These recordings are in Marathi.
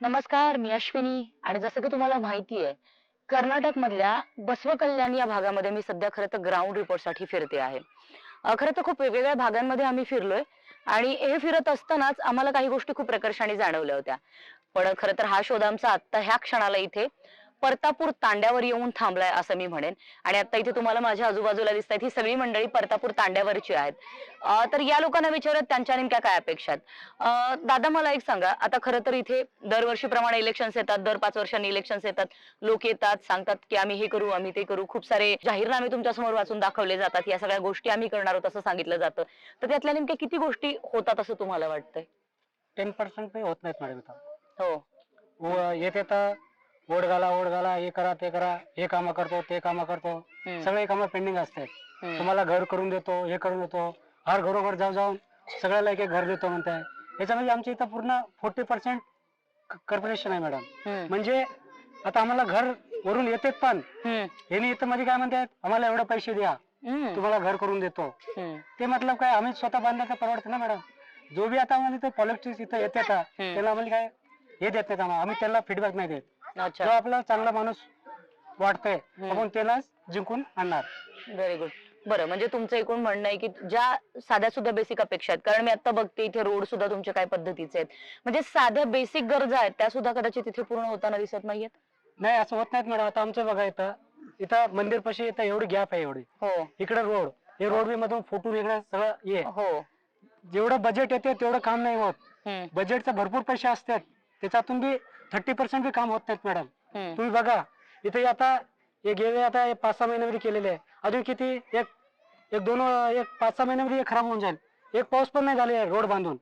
नमस्कार मी अश्विनी. आणि जसं की तुम्हाला माहिती आहे कर्नाटक मधल्या बसव कल्याण या भागामध्ये मी सध्या खरं तर ग्राउंड रिपोर्टसाठी फिरते आहे. खरं तर खूप वेगवेगळ्या भागांमध्ये आम्ही फिरलोय आणि हे फिरत असतानाच आम्हाला काही गोष्टी खूप प्रकर्षाने जाणवल्या होत्या. पण खरं तर हा शोध आमचा आत्ता ह्या क्षणाला इथे परतापूर तांड्यावर येऊन थांबलाय असं मी म्हणेन. आणि आता इथे तुम्हाला माझ्या आजूबाजूला दिसत आहेत ही सगळी मंडळी परतापूर तांड्यावरची आहेत. तर या लोकांना विचारत त्यांच्या नेमक्या काय अपेक्षा आहेत? दादा मला एक सांगा आता खरं तर इथे दरवर्षीप्रमाणे इलेक्शन्स येतात दर पाच वर्षांनी इलेक्शन्स येतात लोक येतात सांगतात की आम्ही हे करू आम्ही ते करू खूप सारे जाहीरनामे तुमच्यासमोर वाचून दाखवले जातात या सगळ्या गोष्टी आम्ही करणार आहोत असं सांगितलं जातं. तर त्यातल्या नेमक्या किती गोष्टी होतात असं तुम्हाला वाटतंय? टेन पर्सेंट होत नाहीत मॅडम हो. येते तर ओढ घाला ओढ घाला हे करा ते करा हे कामं करतो ते कामं करतो. हम्म, सगळे कामं पेंडिंग असतात. हम्म, तुम्हाला घर करून देतो हे करून देतो. हर घरोघर जाऊन जाऊन सगळ्याला एक एक घर देतो म्हणताय. याच्यामध्ये आमच्या इथं पूर्ण फोर्टी पर्सेंट कॉर्पोरेशन आहे मॅडम हम्म, म्हणजे आता आम्हाला घर वरून येतेत पण हम्म, यांनी इथं मध्ये काय म्हणतात आम्हाला एवढे पैसे द्या. हम्म, तुम्हाला घर करून देतो. हम्म, ते मतलब काय? आम्ही स्वतः बांधण्याचं परवडतं ना मॅडम जो बी आता आम्हाला इथं पॉलिटिक्स इथं येते का हम्म. त्याला आम्हाला काय? हे देत आम्हाला आम्ही त्याला फीडबॅक नाही देत. जो आपला चांगला माणूस वाटतोय हम्म. आपण त्यालाच जिंकून आणणार. व्हेरी गुड बरं म्हणजे तुमचं एकूण म्हणणं आहे की ज्या साध्या सुद्धा बेसिक अपेक्षा आहेत कारण मी आता बघते इथे रोड सुद्धा तुमच्या काय पद्धतीचे आहेत. म्हणजे साध्या बेसिक गरजा आहेत त्या सुद्धा कदाचित इथे पूर्ण होताना दिसत नाहीयेत? नाही असं होत नाहीत मॅडम. आता आमचं बघा इथं इथं मंदिर पाशी इथं एवढी गॅप आहे एवढी. हो. इकडे रोड हे रोड बी मधून फोटो वेगळं सगळं ये. हो. जेवढं बजेट येते तेवढं काम नाही होत. हम्म, बजेटचे भरपूर पैसे असतात. त्याच्यातून बी थर्टी पर्सेंट बी काम होत नाहीत मॅडम. तुम्ही बघा इथे आता हे गेले आता हे पाच सहा महिन्यामध्ये केलेले आहे. अजून किती एक एक दोन एक पाच सहा महिन्यामध्ये हे खराब होऊन जाईल. एक पाऊस पण नाही झाले रोड बांधून.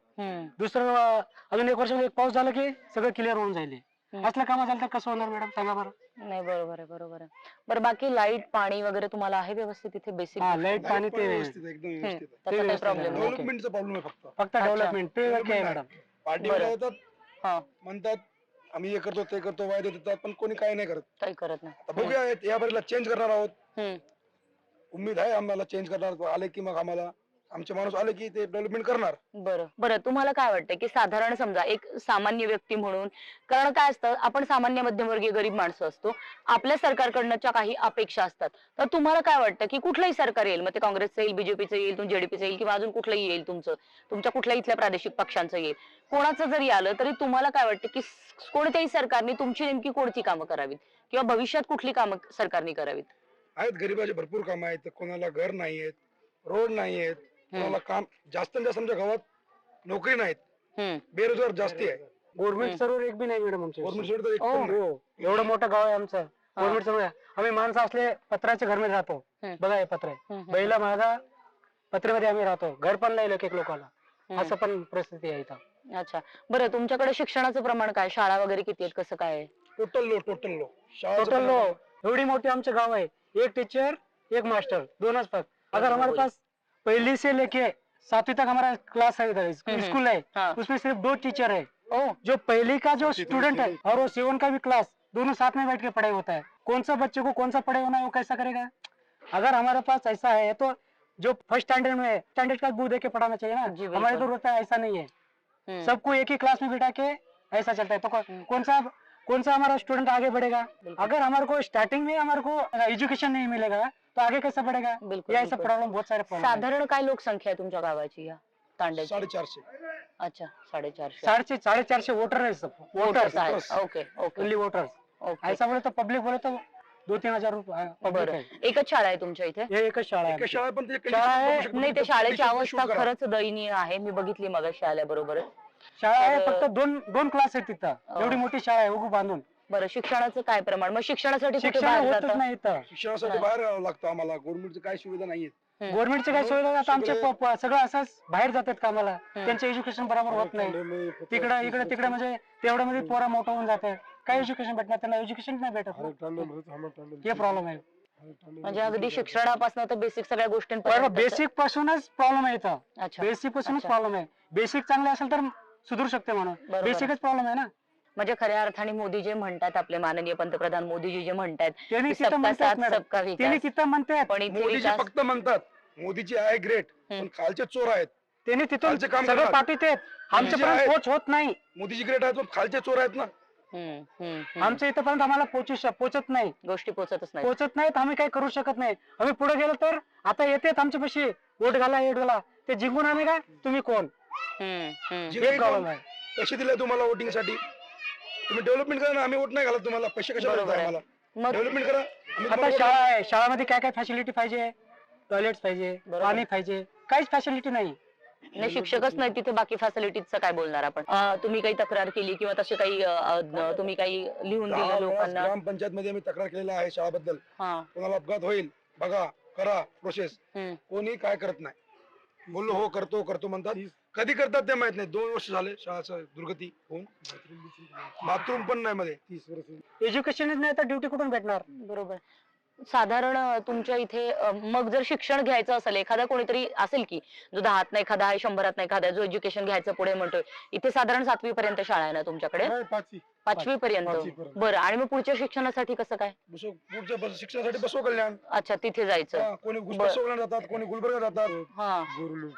दुसरं अजून एक वर्षामध्ये एक पाऊस झाला की सगळं क्लिअर होऊन जाईल. असलं काम झालं तर कसं होणार मॅडम? सांगा बरं. नाही बरोबर आहे बरोबर आहे. बरं बाकी लाइट पाणी वगैरे तुम्हाला आहे व्यवस्थित इथे बेसिक हा लाइट पाणी ते व्यवस्थित आहे, एकदम व्यवस्थित आहे. त्याचा काही व्यवस्थित प्रॉब्लेम आहे. नाही. ओके. डेव्हलपमेंटचा प्रॉब्लेम आहे फक्त. फक्त अच्छा. डेव्हलपमेंट ते ओके आहे मॅडम. येतात हा. म्हणतात आम्ही हे करतो ते करतो वायदे देतात पण कोणी काही नाही करत. काही करत नाही. आता बघूया या बारीला चेंज करणार आहोत. हम्म, उम्मीद आहे आम्हाला चेंज करणार आले की मग आम्हाला. आमचे माणूस आले की ते डेव्हलपमेंट करणार. बरं. बरं तुम्हाला काय वाटतं की साधारण समजा एक सामान्य व्यक्ती म्हणून कारण काय असतं आपण सामान्य मध्यमवर्गीय गरीब माणसं असतो आपल्या सरकारकडनंच्या काही अपेक्षा असतात. तर तुम्हाला काय वाटतं की कुठलंही सरकार येईल मग ते काँग्रेसचं येईल बीजेपीचं येईल तुम जेडीपीचं येईल किंवा अजून कुठलंही येईल तुमचं तुमच्या कुठल्याही इथल्या प्रादेशिक पक्षांचं येईल कोणाचं जरी आलं तरी तुम्हाला काय वाटतं की कोणत्याही सरकारने तुमची नेमकी कोणती कामं करावीत? किंवा भविष्यात कुठली कामं सरकारने करावीत? आहेत गरीबाचे भरपूर काम आहेत कोणाला घर नाही आहेत रोड नाही आहेत कोणाला काम जास्त जास्त आमच्या गावात नोकरी नाहीत बेरोजगार जास्ती आहे. गव्हर्नमेंट हम्म. सर्व एक बी नाही मॅडम गव्हर्नमेंट एक. पण नाही. हो. एवढं मोठं गाव आहे आमचं. गव्हर्नमेंट सर्व आम्ही माणसं असले पत्र्याच्या घरमध्ये राहतो. हम्म. बघा हे पत्र. आहे हम्म, बैला माझा पत्र्यामध्ये आम्ही राहतो. घर पण नाही एक एक लोकांना. असं पण परिस्थिती आहे इथं. अच्छा. बरं तुमच्याकडे शिक्षणाचं प्रमाण काय? शाळा वगैरे किती आहेत? कसं काय आहे? Total low total low total low एवढी मोठी आमचे गाव है एक टीचर एक मास्टर. दोनों पद. अगर हमारे पास पहली से लेके सातवीं तक हमारा क्लास है इधर हम्म। स्कूल है। हाँ। उसमें सिर्फ़ दो टीचर है। ओ। जो पहली का जो स्टूडेंट है और वो सेवन का भी क्लास दोनों साथ में बैठ के पढ़ाई होता है। कौन सा बच्चे को कौन सा पढ़ाई होना है वो कैसा करेगा? अगर हमारे पास ऐसा है तो जो फ़र्स्ट स्टैंडर्ड में स्टैंडर्ड का बुक दे के पढ़ाना चाहिए ना। हमारे तो होता है ऐसा नहीं है। हम्म, सबको एक ही क्लास में बिठा के ऐसा चलता है। तो हम्म। कौन सा कौन सा हमारा स्टूडेंट आगे बढ़ेगा। अगर हमारे को स्टार्टिंग में हमारे को एजुकेशन नहीं मिलेगा तो आगे कैसे बढ़ेगा? बिल्कुल ये ऐसा. प्रॉब्लम बहुत सारे प्रॉब्लम साधारण काय लोकसंख्या आहे तुमच्या गावाची या? तांड्याची? साडेचारशे. अच्छा साडेचारशे. साढ़े साढ़े चार से वोटर है सब वोटर्स आहेत okay okay only voters okay ऐसा बोले तो पब्लिक बोले तो दो तीन हजार बरं. है एकच शाळा आहे तुमच्या इथे? ये एक शाळा है एका शाळा पण ते शाळा आहे, नाही ते शाळेची अवस्था. खरंच दयनीय आहे. मी बघितली मग शाळेबरोबर बरोबर शाळा आहे तर- फक्त दोन दोन क्लास आहेत तिथं. एवढी मोठी शाळा आहे उगू बांधून. बरं शिक्षणाचं काय प्रमाण? मग शिक्षणासाठी कुठे शिक्षण बाहेर होतच जातं? नाही इथं. शिक्षणासाठी नाही. बाहेर यावं लागतं आम्हाला. गव्हर्नमेंटची काय सुविधा नाहीये. गव्हर्नमेंटचे काही सुविधा आता आमचे सगळे- प- प- सगळं असंच बाहेर जातात कामाला. त्यांचे एज्युकेशन बरोबर होत नाही. तिकडं इकडे तिकडे म्हणजे तेवढ्या मध्ये पोरा मोठं होऊन जाते. काय एज्युकेशन भेटणार? त्यांना एज्युकेशन नाही भेटत हे प्रॉब्लेम आहे. म्हणजे अगदी शिक्षणापासून तर बेसिक सगळ्या गोष्टींपर्यंत बेसिक पासूनच प्रॉब्लेम आहे इथं. अच्छा. बेसिक पासूनच अच्छा. प्रॉब्लेम आहे. बेसिक चांगले असेल तर सुधरू शकते म्हणून. बरोबर. बेसिकच प्रॉब्लेम आहे ना? म्हणजे खऱ्या अर्थाने मोदी जे म्हणतात आपले माननीय पंतप्रधान मोदीजी जे म्हणतात त्यांनी की तिथं सबका म्हणतात साथ मॅडम? सबका त्यांनी तिथं म्हणतात? पण इथे मोदीजी विकास फक्त म्हणतात मोदीजी आहे ग्रेट पण. खालचे चोर आहेत. त्यांनी तिथून काम सगळं. पाठवत आमच्यापर्यंत आहेत. पोच होत नाही. मोदीजी ग्रेट आहेत पण खालचे चोर आहेत ना? हम्म, हम्म, हम्म. आमच्या इथपर्यंत आम्हाला पोचू श- पोचत नाही. गोष्टी पोचतच नाही पोचत नाही तर आम्ही काही करू शकत नाही. आम्ही पुढे गेलो तर आता येतेत आमच्यापाशी. वोट घाला वोट घाला. ते जिंकून आले का तुम्ही कोण. जे हे काही प्रॉब्लेम आहे? पैसे दिले तुम्हाला वोटिंगसाठी. तुम्ही डेव्हलपमेंट करा ना आम्ही वोट नाही घालत तुम्हाला. पैसे कशाला बरोबर देता आहे. आम्हाला? मग डेव्हलपमेंट करा. आम्ही आता तुम्हाला शाळा आहे. शाळामध्ये काय काय फॅसिलिटी पाहिजे? टॉयलेट पाहिजे बरोबर. पाणी पाहिजे काहीच फॅसिलिटी नाही. नाही शिक्षकच नाही तिथे बाकी फॅसिलिटीजचं काय बोलणार आपण? अं, तुम्ही काही तक्रार केली किंवा तसे काही अं, अं, तुम्ही काही लिहून दहा दिलं वेळा लोकांना? ग्रामपंचायत मध्ये आम्ही तक्रार केलेला आहे शाळाबद्दल. हा. कोणाला अपघात होईल बघा करा प्रोसेस हम्म. कोणी काय करत नाही. बोललो हो करतो करतो म्हणतात. कधी करतात ते माहीत नाही. दोन वर्ष झाले शाळाचं दुर्गती होऊन. बाथरूम पण नाही मध्ये. तीस वर्ष. एज्युकेशनच नाही तर ड्युटी कुठून भेटणार? बरोबर. साधारण तुमच्या इथे मग जर शिक्षण घ्यायचं असेल एखादा कोणीतरी असेल की जो दहात नाही एखादा आहे शंभरात नाही एखादा आहे, जो एज्युकेशन घ्यायचं पुढे म्हणतोय इथे साधारण सातवी पर्यंत शाळा आहे ना तुमच्याकडे? पाचवी. पाचवी पर्यंत. बरं आणि मग पुढच्या शिक्षणासाठी कसं काय? बसव पुढच्या बस- शिक्षणासाठी बसव कल्याण. अच्छा तिथे जायचं. हा, कोणी जातात कोणी गुलबर्गा जातात. हा.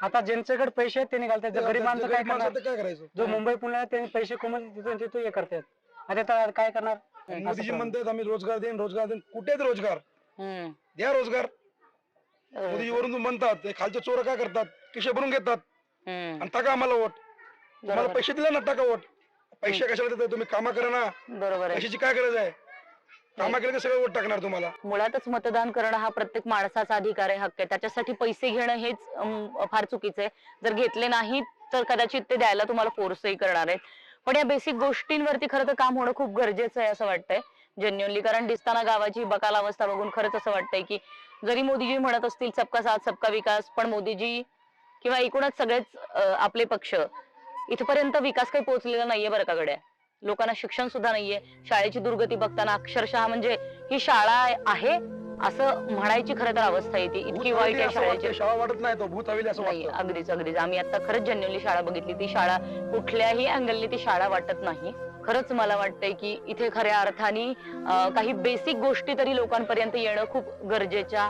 आता ज्यांच्याकडे पैसे आहेत ते निघालतात. जे गरीब माणसं काय करणार? माणसं काय करायचं? जो मुंबई पुण्याला त्यांनी पैसे कमवून तिथून तिथून हे करतात. आता काय करणार. मोदीजी म्हणतात आम्ही रोजगार देईन रोजगार देईन. कुठे आहेत रोजगार? द्या रोजगार. अं, मोदीजी वरून म्हणतात ते खालचे चोर काय करतात? किशे भरून घेतात. आणि टाका आम्हाला वोट. तुम्हाला पैसे दिले ना टाका वोट. पैसे कशाला देतात तुम्ही? कामा करा ना. बरोबर पैशाची काय गरज आहे? कामा केलं सगळं वोट टाकणार तुम्हाला. मुळातच मतदान करणं हा प्रत्येक माणसाचा अधिकार आहे हक्क आहे. त्याच्यासाठी पैसे घेणं हेच फार चुकीचं आहे. जर घेतले नाहीत तर कदाचित ते द्यायला तुम्हाला फोर्सही करणार आहेत. पण या बेसिक गोष्टींवरती खरं तर काम होणं खूप गरजेचं आहे असं वाटतंय. जेन्युअनली कारण दिसताना गावाची बकाल अवस्था बघून खरंच असं वाटतंय की जरी मोदीजी म्हणत असतील सबका साथ सबका विकास पण मोदीजी किंवा एकूणच सगळेच आपले पक्ष इथपर्यंत विकास काही पोहोचलेला नाहीये बरं का गड्या. लोकांना शिक्षण सुद्धा नाहीये. शाळेची दुर्गती बघताना अक्षरशः म्हणजे ही शाळा आहे असं म्हणायची खरं तर अवस्था येते. इतकी वाईट आहे शाळेची शाळा वाटत नाही तो भूत नाही अगदीच अगदीच. आम्ही आता खरंच जेन्युअनली शाळा बघितली. ती शाळा कुठल्याही अँगलने ती शाळा वाटत नाही. खरंच मला वाटतंय की इथे खऱ्या अर्थाने काही बेसिक गोष्टी तरी लोकांपर्यंत येणं खूप गरजेच्या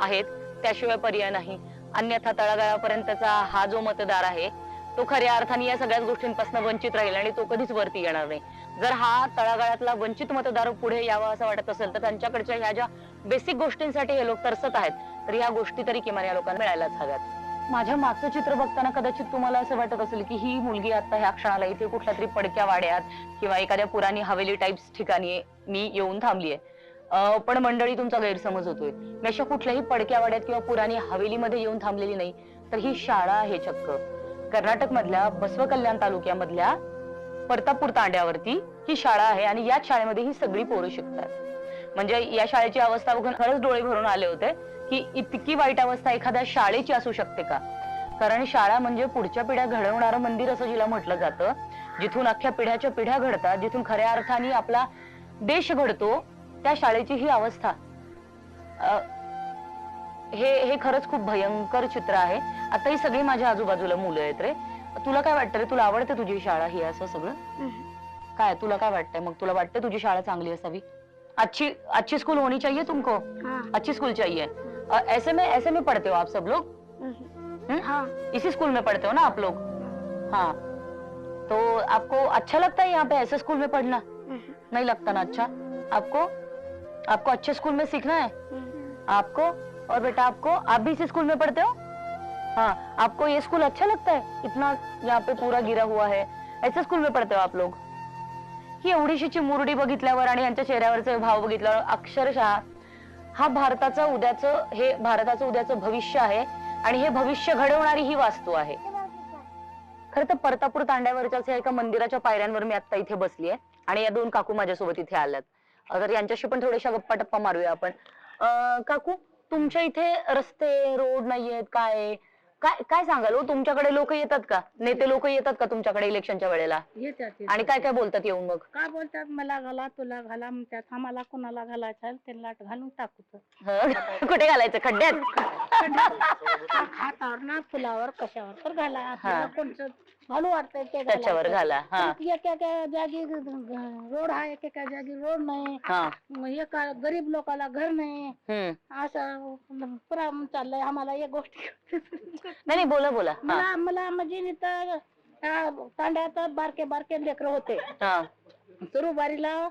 आहेत. त्याशिवाय पर्याय नाही. अन्यथा तळागाळापर्यंतचा हा जो मतदार आहे तो खऱ्या अर्थाने या सगळ्याच गोष्टींपासून वंचित राहील आणि तो कधीच वरती येणार नाही. जर हा तळागाळातला वंचित मतदार पुढे यावा असं वाटत असेल तर त्यांच्याकडच्या ह्या ज्या बेसिक गोष्टींसाठी हे लोक तरसत आहेत तर ह्या गोष्टी तरी किमान या लोकांना मिळायलाच हव्यात. माझ्या मागचं चित्र बघताना कदाचित तुम्हाला असं वाटत असेल की ही मुलगी आता ह्या क्षणाला इथे कुठल्या तरी पडक्या वाड्यात किंवा एखाद्या पुराणी हवेली टाइप्स ठिकाणी मी येऊन थांबलीये. अं, पण मंडळी तुमचा गैरसमज होतोय. मी अशा कुठल्याही पडक्या वाड्यात किंवा पुराणी हवेलीमध्ये येऊन थांबलेली नाही तर ही शाळा आहे चक्क. कर्नाटक मधल्या बसव कल्याण तालुक्यामधल्या परतापूर तांड्यावरती ही शाळा आहे आणि याच शाळेमध्ये ही सगळी पोरं शिकतात. म्हणजे या शाळेची अवस्था बघून खरंच डोळे भरून आले होते की इतकी वाईट अवस्था एखाद्या शाळेची असू शकते का? कारण शाळा म्हणजे पुढच्या पिढ्या घडवणारं मंदिर असं जिला म्हटलं जातं. जिथून अख्ख्या पिढ्याच्या पिढ्या घडतात जिथून खऱ्या अर्थाने आपला देश घडतो त्या शाळेची ही अवस्था. हे हे खरंच खूप भयंकर चित्र आहे. आता ही सगळी माझ्या आजूबाजूला मुलं आहेत रे. तुला काय वाटतं रे? तुला आवडते तुझी शाळा ही असं सगळं? काय तुला काय वाटतंय? मग तुला वाटतं तुझी शाळा चांगली असावी? अच्छी अच्छी स्कूल होनी चाहिए तुमको? हाँ। अच्छी स्कूल चाहिए। अ, ऐसे में ऐसे में पढ़ते हो आप सब लोग? हम्म? हाँ। इसी स्कूल में पढ़ते हो ना आप लोग? हाँ। तो आपको अच्छा लगता है यहाँ पे ऐसे स्कूल में पढ़ना? नहीं लगता ना अच्छा? आपको आपको अच्छे स्कूल में सीखना है? आपको? और बेटा आपको आप भी इसी स्कूल में पढ़ते हो? हाँ। आपको ये स्कूल अच्छा लगता है? इतना यहाँ पे पूरा गिरा हुआ है। ऐसे स्कूल में पढ़ते हो आप लोग? ही एवढीशीची मुरडी बघितल्यावर आणि यांच्या चेहऱ्यावरचे भाव बघितल्यावर अक्षरशः हा भारताचं उद्याचं हे भारताचं उद्याचं भविष्य आहे आणि हे भविष्य घडवणारी ही वास्तू आहे. खरं तर परतापूर तांड्यावरच्याच एका मंदिराच्या पायऱ्यांवर मी आता इथे बसली आहे आणि या दोन काकू माझ्यासोबत इथे आल्यात. तर यांच्याशी पण थोड्याशा गप्पा टप्पा मारूया आपण. अं, काकू तुमच्या इथे रस्ते रोड नाहीयेत काय काय काय सांगाल हो? तुमच्याकडे लोक येतात का? नेते लोक येतात का तुमच्याकडे इलेक्शनच्या वेळेला? येतात येतात. आणि काय काय बोलतात येऊन मग? काय बोलतात? मला घाला तुला घाला म्हणतात आम्हाला कोणाला घालायचं आहे त्यांना घालून टाकू हं? कुठे घालायचं? खड्ड्यात? हातावर ना फुलावर कशावर तर घाला. आपल्याला कोणतं घालू वाटतंय ते. त्याच्यावर घाला हा. एका एका जागी रोड आहे एका एका जागी रोड नाही. हा. मग एका गरीब लोकाला घर नाही. हम्म. असं पुरा चाललंय आम्हाला एक गोष्ट नाही नाही बोला बोला. हा. मला मला म्हणजे इथं त्या तांड्यात बारके बारके लेकर होते. हा. तरुबारीला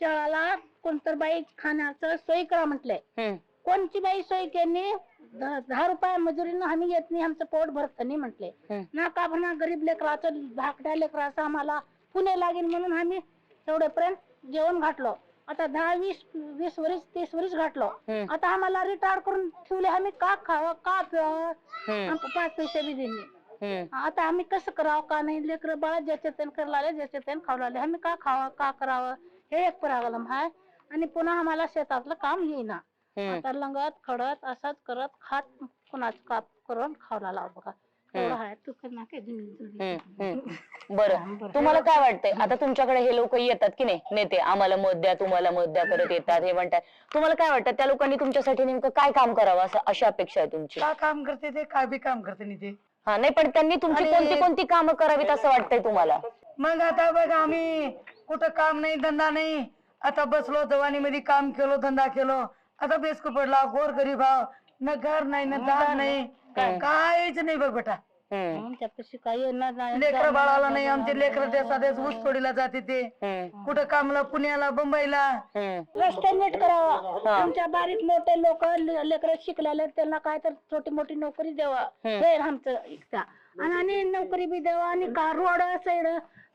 शाळाला कोणतर बाई खाण्याचं सोय करा म्हटलंय. हम्म, कोणची बाई सोय केली? दहा दहा रुपये मजुरीनं आम्ही येत नाही आमचं पोट भरत नाही म्हटले. हम्म. ना का म्हणा गरीब लेकराचं धाकट्या लेकराचं आम्हाला पुणे लागेल म्हणून आम्ही तेवढेपर्यंत जेवण घातलो. आता दहा वीस वीस वर्ष तीस वर्ष घातलो. आता आम्हाला रिटायर करून ठेवले आम्ही का खावं का प्यावं? हम्म, आमचं पाच पैसे बी दिले हम्म. आता आम्ही कसं करावं का नाही? लेकर बाळा ज्याचे तेन करायला ज्याचे तेन खाऊ लागले. आम्ही का खावं का करावं? हे एक प्रॉब्लेम आहे. आणि पुन्हा आम्हाला शेतातलं काम येईना. आता लंगत खडत असंच करत खात कुणाच काप करून खावला लाव बघा. एवढं आहे तू काय हम्म. बरं. तुम्हाला काय वाटतंय? आता तुमच्याकडे हे लोक येतात की नाही? नेते आम्हाला मत द्या तुम्हाला मत द्या करत येतात हे म्हणतात. तुम्हाला काय वाटतं? त्या लोकांनी तुमच्यासाठी नेमकं काय काम करावं? असं अशी अपेक्षा आहे तुमची. का काम करते ते? काय बी काम करते नाही ते हा नाही पण त्यांनी तुमची आणि- कोणती कोणती कामं करावीत असं वाटतंय तुम्हाला? मग आता बघ आम्ही कुठं काम नाही धंदा नाही. आता बसलो जवानीमध्ये काम केलो धंदा केलो. आता बेसक पडला गोर गरीब आहो न घर नाही न दार नाही. काहीच नाही बघ बेटा. हम्म, आमच्यापाशी काही येणार नाही. लेकर बाळाला नाही आमचे लेकर देसा देश ऊस तोडीला जाते ते. हम्म, कुठं कामला पुण्याला मुंबईला हम्म, रस्ते नीट करावा. आमच्या बारीक मोठे लोक लेकर शिकलेले त्यांना काय तर छोटी मोठी नोकरी द्यावा. हे आमचं इच्छा. आणि आणि नोकरी बी द्यावा आणि का रोड साईड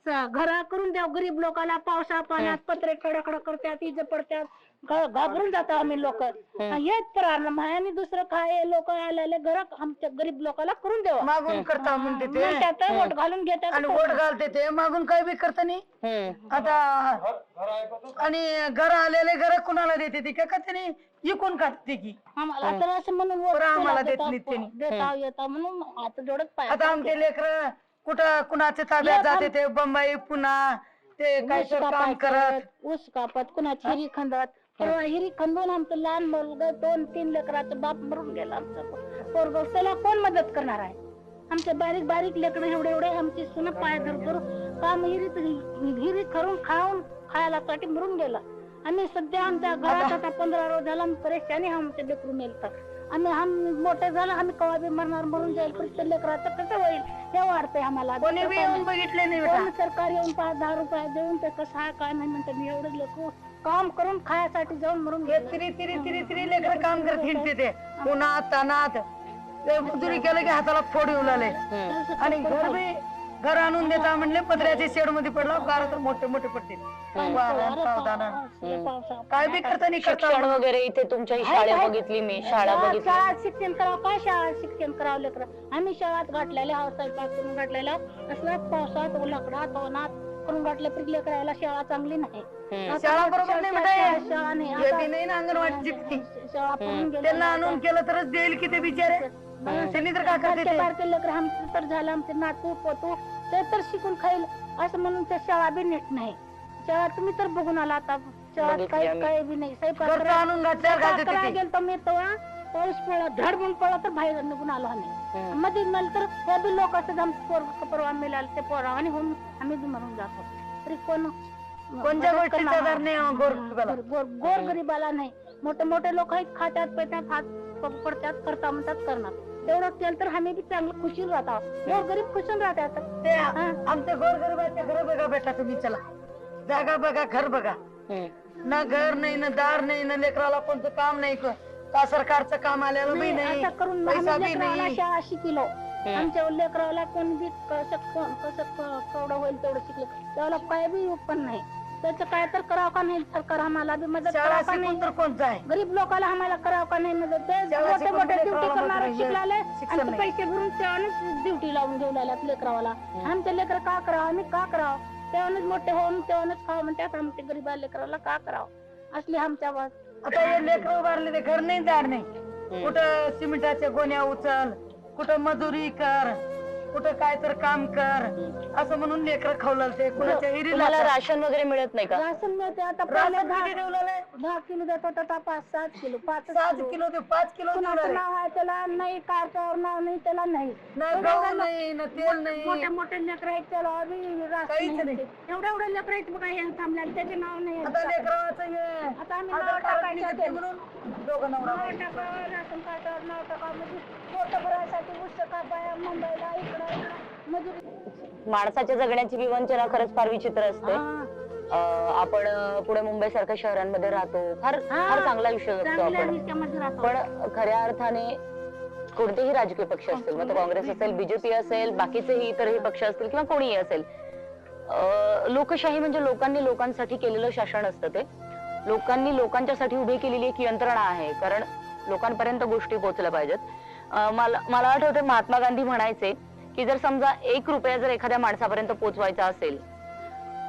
घरा करून द्याव. गरीब लोकांना पावसा पाण्यात पत्रे कडकड करतात इज पडतात. घ- घाबरून जातो आम्ही लोक. हेच प्रॉब्लेम आहे आणि दुसरं काय? लोक आलेले घर आमच्या गरीब लोकांना करून द्यावा मागून करता म्हणते ते. म्हणतात वोट घालून घेतात आणि वोट घालते ते. मागून काय बी करता नाही. हम्म, आता आणि घर आलेले घर कुणाला देते ती? का त्याने इकून काढते की? आम्हाला तर असं म्हणून वोट बरं, आम्हाला देतात, देत नाहीत त्यांनी. देता येता म्हणून आता जोडत पाय आता आमचे लेकर कुठं कुणाचे ताब्यात जाते ते? बंबई पुन्हा ते काय ऊस तर काम कापायचं, करत. ऊस कापत कुणाची हिरी खंदत हिरी खंदून आमचं लहान मुलगा दोन तीन लेकराचं बाप मरून गेला आमचा पोरग त्याला कोण मदत करणार आहे? आमचे बारीक बारीक लेकरं एवढे एवढे आमची सुन पाय धर धर. काम हिरीत हिरी खरून खाऊन खायला साठी मरून गेला. आम्ही सध्या आमच्या घरात आता पंधरा रोज झाला आम्ही परेशानी आमचे लेकरू मेलतात आम्ही हम मोठे झालं आम्ही कवा बी मरणार मरून जाईल पण लेकराचं कसं होईल? हे वाटतंय आम्हाला. कोणी बी येऊन बघितले नाही सरकार येऊन पाच दहा रुपये देऊन ते कसं आहे काय नाही म्हणतात मी एवढं लेकरू काम करून खायासाठी जाऊन मरून हे. तिरी तिरी तिरी तिरी लेकर काम करत हिंडते ते उन्हात तानात ते मजुरी केलं की हाताला फोड येऊ लागले हम्म. आणि घर बी घर आणून देता म्हणले पत्र्याच्या शेडमध्ये पडला गार तर मोठे मोठे पडते वाहन, पावदाना. पावसा- काय बी करता नाही करता शिक्षण वगैरे इथे तुमच्या काय? बघितली मी शाळा शाळा बघितली शाळेत शिक्षण करावं काय शाळेत शिक्षण करावं लेकर आम्ही शाळात घातलेले आहोत स्वयंपाक करून घातलेला असलं पावसात लाकडात ओनात करून घातले तरी लेकरायला शाळा चांगली नाही. शाळा बरोबर नाही. शाळा- शाळा नाही. हे आता बी नाही ना अंगणवाडीची फी. शाळा पळून गेल्या. त्यांना आणून केलं तरच देईल की ते बिचारे. त्यांनी तर काय करते ते लेकर आमचं तर झालं आमचे नातू पोतू ते तर शिकून खाईल. असं म्हणून त्या शाळा बी नीट नाही. शाळा तुम्ही तर बघून आला आता. बघितली काही आम्ही. काही बी नाही. स्वयंपाक घरचं करा- आणून घातल्यावर घालते स्वयंपाक करायला ते? गेलतो मी तेव्हा. पाऊस पडला धड म्हणून पडला तर बाहेर निघून आलो आम्ही. मध्ये मला तर हे बी लोक असं परवा मिळालं ते पोरा आणि होऊन आम्ही बी मरून जातो. तरी कोण कोणत्या गोष्टीचा आधार नाही. गोर- गोर गोर गरीबाला नाही. मोठे मोठे लोक आहेत खात्यात पेट्यात हात पडतात करता म्हणतात करणार. तेवढं केलं तर आम्ही बी चांगलं खुशील राहतो. गोर गरीब खुशील राहतात ते आमच्या गोरगरिबाच्या घर बघा बेटा तुम्ही चला. जागा बघा घर बघा. ना घर नाही ना दार नाही ना लेकराला कोणतं काम नाही क- सरकारचं काम आलेलं बी नाही असं करून पैसा लेकराला आमच्या लेकराला कोण बी कसं कोण कसं क- केवढं होईल तेवढं शिकलं. त्याला काय बी पण नाही. त्याचं काय तर करावं का नाही सरकार आम्हाला बी मदत शाळा करावं का शिकून नाही? तर कोणतं आहे गरीब लोकांना आम्हाला करावं का नाही मदत? ते शाळा मोठे शिकून मोठे लेकराला ड्युटी करणारे. शिकलाले शिक्षण नाही. पैसे भरून त्यावानेच ड्युटी लावून घेऊन आल्यात लेकरावाला. आमचे लेकर का करावं? आम्ही का करावं? तेव्हाच मोठे होऊन तेव्हाच खावं म्हणतात आमचे गरीब लेकराला का करावं? असली आमच्या आता हे लेकर उभारले ते घर नाही दार नाही. कुठं सिमेंटाच्या गोण्या उचल कुठं मजुरी कर कुठं काय तर काम कर असं म्हणून लेकर खावलं ते कुणाच्या हिरीला राशन वगैरे मिळत नाही का? राशन मिळते आता दहा किती ठेवलेलं दहा किलो देत होता आता पाच सात किलो पाच सात किलो. ते पाच किलो कुणाचं नाव आहे त्याला? नाही कारच्यावर नाव नाही त्याला नाही. ना गहू नाही ना तेल मोठे नाही. मोठे लेकर आहेत त्याला राशन काहीच नाही. नाही. एवढे एवढे लेकर आहेत बघा हे थांबल्या त्याचे नाव नाही आहे. आता लेकराचं हे आता आम्ही आधार नाव कार्ड टाकायचं निघते. म्हणून दोघं नवरा नाव टाकावं, राशन कार्डावर नाव टाकावं. म्हणजे पोट भरायसाठी पुस्तका बाया मुंबईला इकडं इकडं मजुरी. माणसाच्या जगण्याची विवंचना खरंच फार विचित्र असते. आपण पुणे मुंबई सारख्या शहरांमध्ये राहतो. फार फार चांगलं आयुष्य जगतो आपण. पण खऱ्या अर्थाने कोणतेही राजकीय पक्ष असतील मग काँग्रेस असेल बीजेपी असेल बाकीचेही इतरही पक्ष असतील किंवा कोणीही असेल लोकशाही म्हणजे लोकांनी लोकांसाठी केलेलं शासन असतं ते. लोकांनी लोकांच्यासाठी उभी केलेली एक यंत्रणा आहे कारण लोकांपर्यंत गोष्टी पोहोचल्या पाहिजेत. मला मला आठवते महात्मा गांधी म्हणायचे की जर समजा एक रुपया जर एखाद्या माणसापर्यंत पोहोचवायचा असेल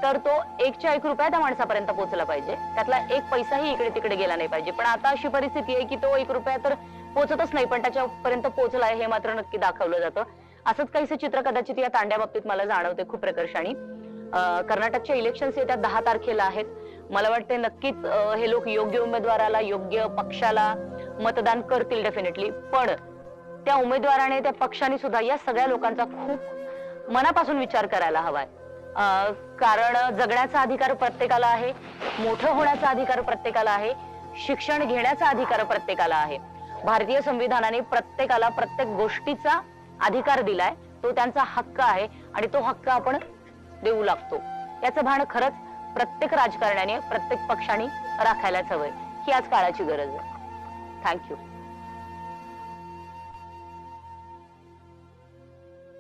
तर तो एकच्या एक रुपया त्या माणसापर्यंत पोहोचला पाहिजे. त्यातला एक पैसाही इकडे तिकडे गेला नाही पाहिजे. पण आता अशी परिस्थिती आहे की तो एक रुपया तर पोहोचतच नाही पण त्याच्यापर्यंत पोहोचलाय हे मात्र नक्की दाखवलं जातं. असंच काहीसं चित्र कदाचित या तांड्या बाबतीत मला जाणवते खूप प्रकर्षाने. कर्नाटकच्या इलेक्शन्स येत्या दहा तारखेला आहेत. मला वाटते नक्कीच हे लोक योग्य उमेदवाराला योग्य पक्षाला मतदान करतील डेफिनेटली पण त्या उमेदवाराने त्या पक्षाने सुद्धा या सगळ्या लोकांचा खूप मनापासून विचार करायला हवाय. कारण जगण्याचा अधिकार प्रत्येकाला आहे मोठं होण्याचा अधिकार प्रत्येकाला आहे शिक्षण घेण्याचा अधिकार प्रत्येकाला आहे. भारतीय संविधानाने प्रत्येकाला प्रत्येक गोष्टीचा अधिकार दिलाय तो त्यांचा हक्क आहे आणि तो हक्क आपण देऊ लागतो. याचं भान खरंच प्रत्येक राजकारण्याने प्रत्येक पक्षाने राखायलाच हवंय. ही आज काळाची गरज आहे. थँक्यू